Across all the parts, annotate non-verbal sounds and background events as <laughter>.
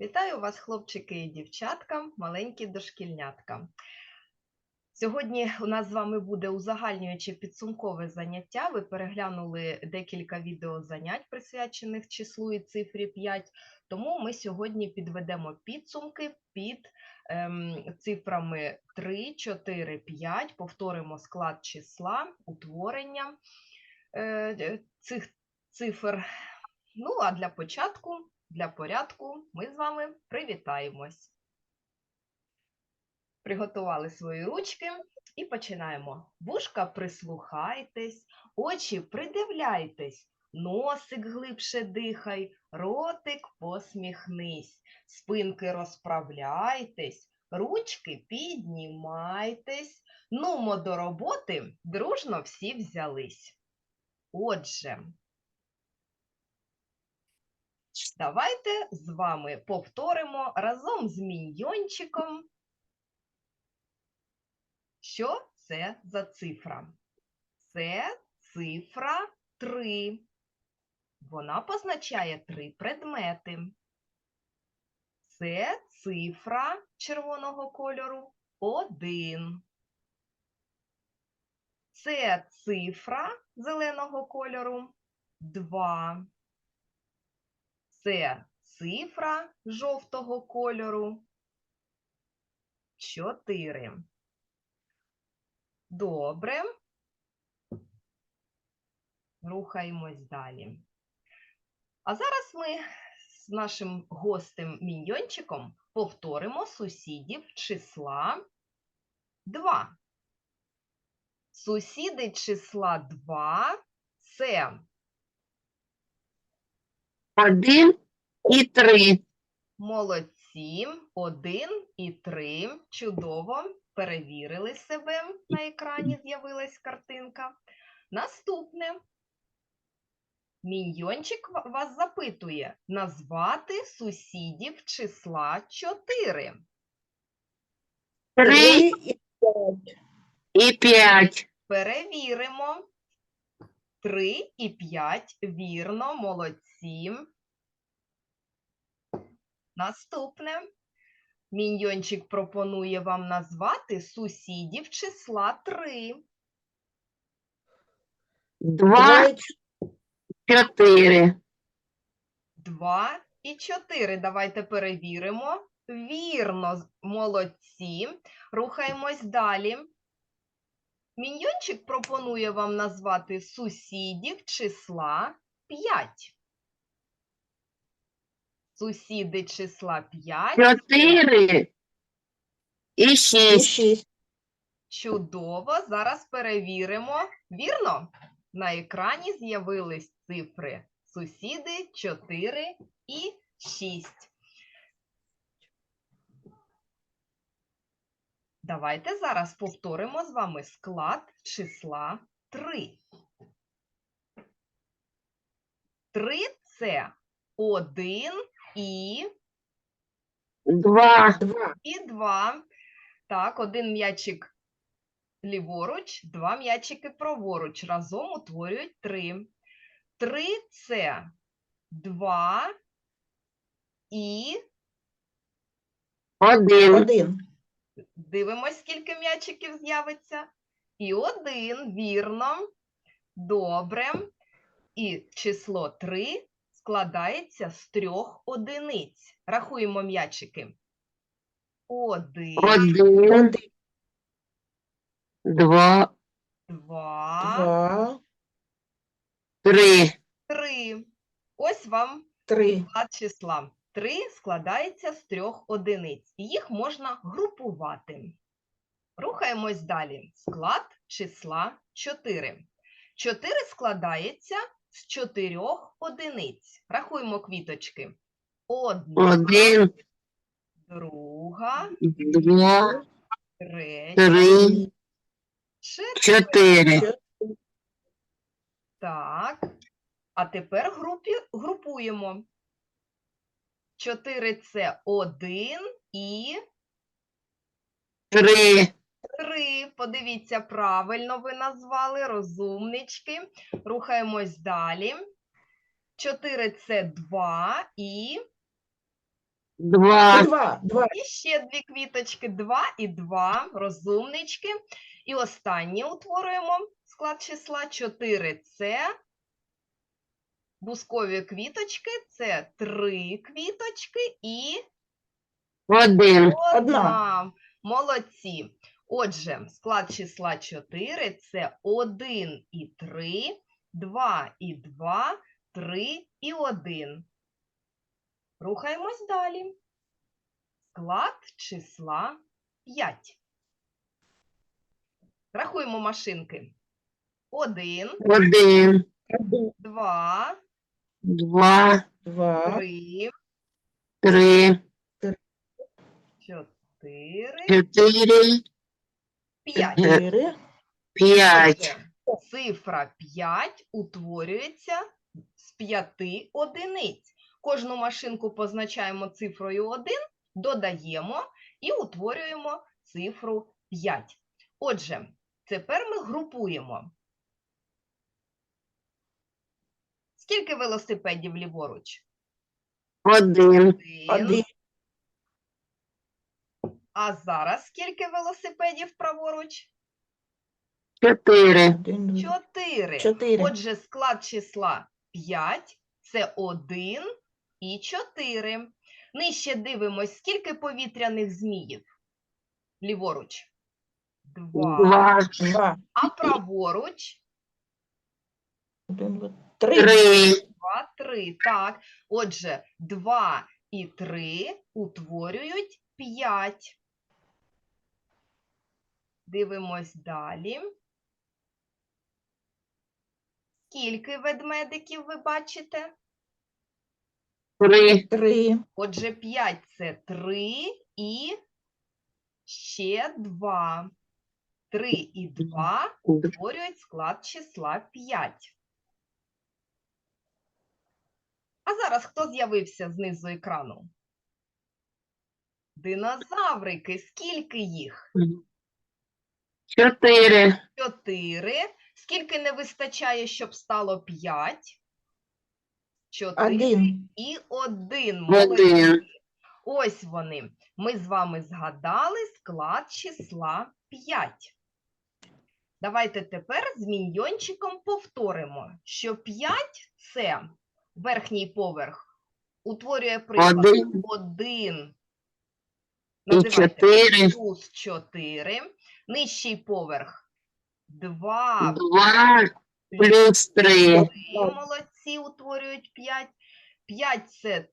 Вітаю вас, хлопчики і дівчатка, маленькі дошкільнятка. Сьогодні у нас з вами буде узагальнююче підсумкове заняття. Ви переглянули декілька відеозанять, присвячених числу і цифрі 5. Тому ми сьогодні підведемо підсумки під ем, цифрами 3, 4, 5, повторимо склад числа, утворення е, цих цифр. Ну, а для початку для порядку ми з вами привітаємось. Приготували свої ручки і починаємо. Вушка прислухайтесь, очі придивляйтесь, носик глибше дихай, ротик посміхнись, спинки розправляйтесь, ручки піднімайтесь. Нумо до роботи, дружно всі взялись. Отже, Давайте з вами повторимо разом з міньйончиком, що це за цифра. Це цифра 3. Вона позначає три предмети. Це цифра червоного кольору 1. Це цифра зеленого кольору 2. Це цифра жовтого кольору 4. Добре. Рухаємось далі. А зараз ми з нашим гостем міньйончиком повторимо сусідів числа 2. Сусіди числа 2 це Один і три. Молодці, один і три. Чудово. Перевірили себе. На екрані з'явилась картинка. Наступне. Міньйончик вас запитує назвати сусідів числа 4. Три і п'ять. Перевіримо. 3 і 5. Вірно, молодці. Наступне. Міньйончик пропонує вам назвати сусідів числа 3. Два, чотири. 2 і 4. Давайте перевіримо. Вірно, молодці. Рухаємось далі. Міньйончик пропонує вам назвати сусідів числа 5. Сусіди числа 5. Чотири і шість. Чудово. Зараз перевіримо. Вірно? На екрані з'явились цифри сусіди 4 і 6. Давайте зараз повторимо з вами склад числа 3. 3 – це 1 і Два. і 2. Так, один м'ячик ліворуч, два м'ячики праворуч. Разом утворюють 3. 3 – це 2 і Один. Один. Дивимось, скільки м'ячиків з'явиться. І один, вірно. Добре. І число 3 складається з трьох одиниць. Рахуємо м'ячики. Один, Один, два, два, Два. три. три. Ось вам Три. числа. 3 складається з трьох одиниць. І їх можна групувати. Рухаємось далі. Склад числа 4. 4 складається з чотирьох одиниць. Рахуємо квіточки. Одна, Один, друга, два, третя, три, чотири. Так. А тепер групі, групуємо. 4 це 1 і Три. 3. Подивіться, правильно ви назвали, розумнички. Рухаємось далі. 4 це 2 і, Два. Два. Два. і ще дві квіточки. 2 і 2. Розумнички. І останнє утворюємо склад числа. 4 це бускові квіточки. Це 3 квіточки і Один. Одна. Молодці. Отже, склад числа 4 це 1 і 3, 2 і 2, 3 і 1. Рухаємось далі. Склад числа 5. Рахуємо машинки. 1, Один. Один. 2, Два. 2. 3, Три. 4, Чотири. 5. 4. П'ять. Цифра 5 утворюється з 5 одиниць. Кожну машинку позначаємо цифрою 1, додаємо і утворюємо цифру 5. Отже, тепер ми групуємо. Скільки велосипедів ліворуч? Один. Один. А зараз скільки велосипедів праворуч? Чотири. 4. Чотири. Отже, склад числа 5 це 1 і 4. Нижче дивимось, скільки повітряних зміїв? Ліворуч. Два. Два. А праворуч Один. два, Три. Три. 2, 3. Так. Отже, 2 і 3 утворюють 5. Дивимось далі. Скільки ведмедиків ви бачите? Три. Три. Отже, 5 це 3 і ще 2. 3 і 2 утворюють склад числа 5. А зараз хто з'явився знизу екрану? Динозаврики. Скільки їх? Чотири. 4. Скільки не вистачає, щоб стало 5? 4 Один. і 1. Один. Ось вони. Ми з вами згадали склад числа 5. Давайте тепер з міньйончиком повторимо, що 5 це верхній поверх утворює приклад Один. 1. І чотири. плюс 4. Нижчий поверх 2 Два. Плюс три. Молодці утворюють 5. 5 це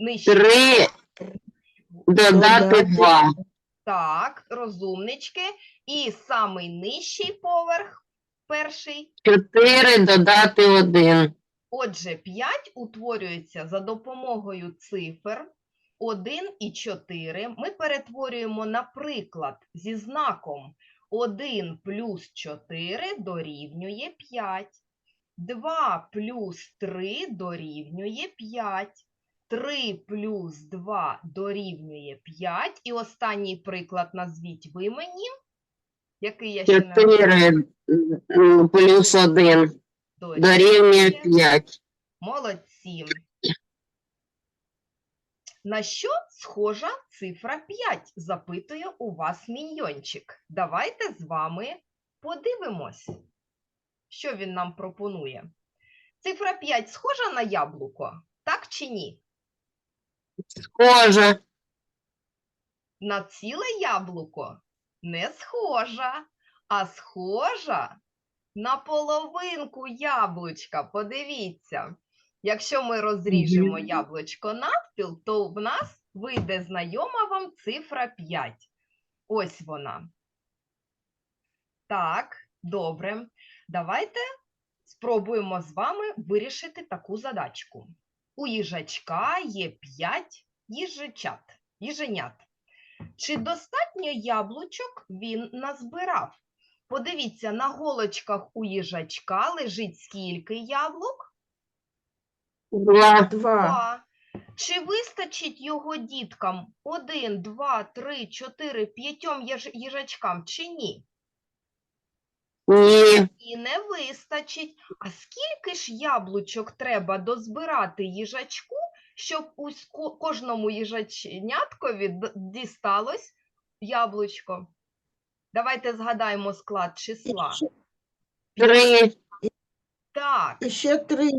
нижчий Три. Додати Додати. два. Так, розумнички. І самий нижчий поверх, перший. Чотири додати один. Отже, 5 утворюється за допомогою цифр 1 і 4. Ми перетворюємо, наприклад, зі знаком 1 плюс 4 дорівнює 5. 2 плюс 3 дорівнює 5. 3 плюс 2 дорівнює 5. І останній приклад назвіть ви мені. Який я ще не плюс один. Дорівнює п'ять. Молодці. На що схожа цифра 5? Запитує у вас міньйончик. Давайте з вами подивимось, що він нам пропонує. Цифра 5 схожа на яблуко, так чи ні? Схоже. На ціле яблуко не схожа, а схожа на половинку яблучка. Подивіться. Якщо ми розріжемо яблучко навпіл, то в нас вийде знайома вам цифра 5. Ось вона. Так, добре. Давайте спробуємо з вами вирішити таку задачку. У їжачка є 5 їжачат, їженят. Чи достатньо яблучок він назбирав? Подивіться, на голочках у їжачка лежить скільки яблук? Два. Два. Чи вистачить його діткам один, два, три, чотири, п'ятьом їж- їжачкам чи ні? Ні. І не вистачить. А скільки ж яблучок треба дозбирати їжачку, щоб ко- кожному їжачняткові д- дісталось яблучко? Давайте згадаємо склад числа. Три. Так, І ще три,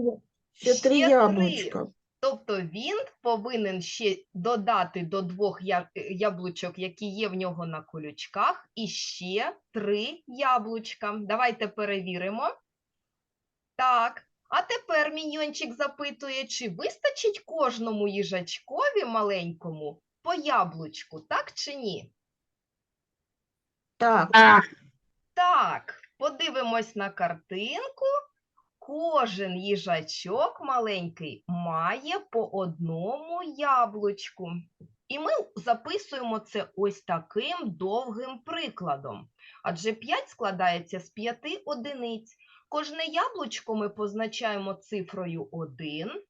ще Ще три три. яблучка. тобто він повинен ще додати до двох яблучок, які є в нього на колючках, і ще три яблучка. Давайте перевіримо. Так, а тепер міньйончик запитує, чи вистачить кожному їжачкові маленькому по яблучку, так чи ні? Так, Так. Так, подивимось на картинку. Кожен їжачок маленький має по одному яблучку. І ми записуємо це ось таким довгим прикладом. Адже 5 складається з 5 одиниць. Кожне яблучко ми позначаємо цифрою 1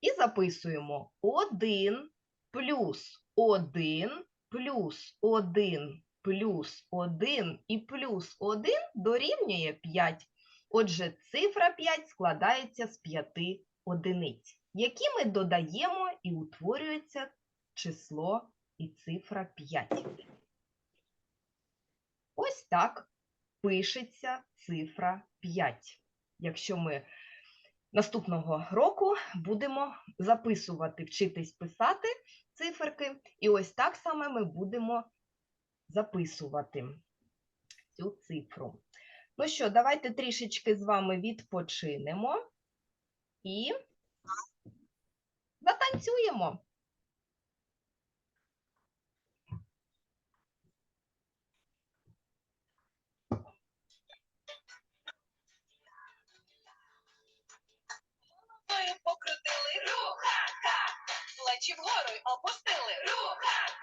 і записуємо 1 плюс 1 плюс 1 плюс 1 і плюс 1 дорівнює 5. Отже, цифра 5 складається з 5 одиниць, які ми додаємо і утворюється число і цифра 5. Ось так пишеться цифра 5. Якщо ми наступного року будемо записувати, вчитись писати циферки, і ось так саме ми будемо записувати цю цифру. Ну що, давайте трішечки з вами відпочинемо і затанцюємо. Покрутили руха-ха, плечі вгору опустили руха-ха,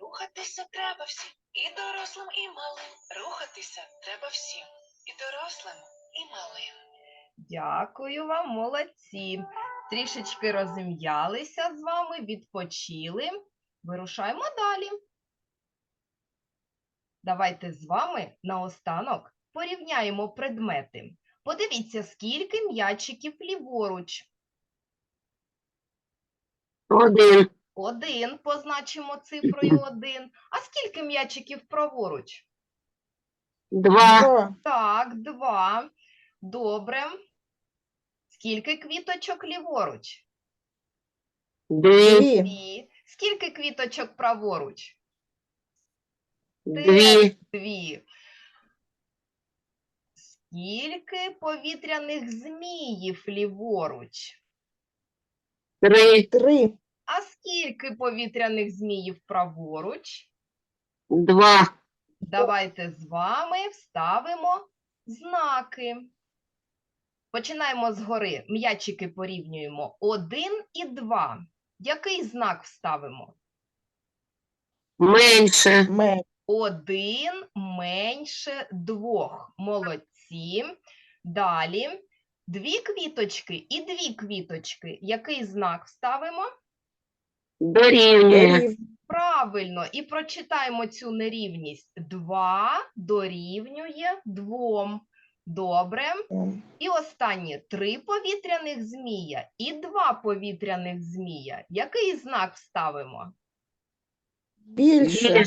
Рухатися треба всім, і дорослим, і малим. Рухатися треба всім, дорослим, і малим. Дякую вам, молодці. Трішечки розім'ялися з вами, відпочили. Вирушаємо далі. Давайте з вами наостанок порівняємо предмети. Подивіться, скільки м'ячиків ліворуч. Один. Один позначимо цифрою <clears throat> один. А скільки м'ячиків праворуч? Два. Так, два. Добре. Скільки квіточок ліворуч? Дві. дві, Дві. Скільки квіточок праворуч? Дві. Дві. Скільки повітряних зміїв ліворуч? Три. три, А скільки повітряних зміїв праворуч? Два. Давайте з вами вставимо знаки. Починаємо згори. М'ячики порівнюємо. Один і два. Який знак вставимо? Менше. Один менше двох. Молодці. Далі. Дві квіточки і дві квіточки. Який знак вставимо? Дорівнює. Правильно. І прочитаємо цю нерівність. Два дорівнює двом. Добре. І останнє три повітряних змія і два повітряних змія. Який знак вставимо? більше.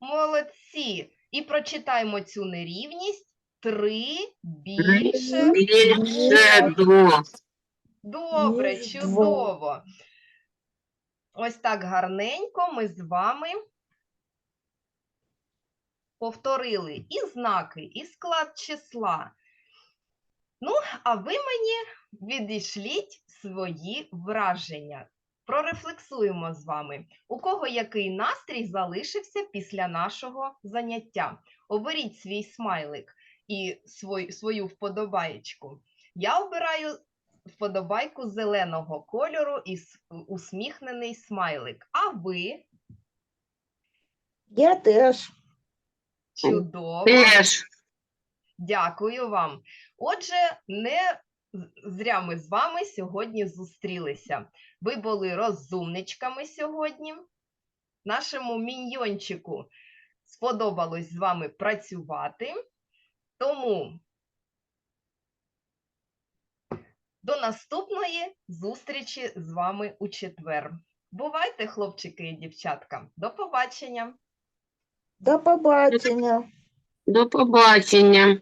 Молодці. І прочитаємо цю нерівність. Три більше. Більше двох. Добре, чудово. Ось так гарненько ми з вами повторили і знаки, і склад числа. Ну, а ви мені відійшліть свої враження. Прорефлексуємо з вами. У кого який настрій залишився після нашого заняття? Оберіть свій смайлик і свою вподобаєчку. Я обираю вподобайку зеленого кольору і усміхнений смайлик. А ви Я теж. чудово. Теж. Дякую вам. Отже, не зря ми з вами сьогодні зустрілися. Ви були розумничками сьогодні. Нашому міньйончику сподобалось з вами працювати. Тому до наступної зустрічі з вами у четвер. Бувайте, хлопчики і дівчатка. До побачення! До побачення. До побачення.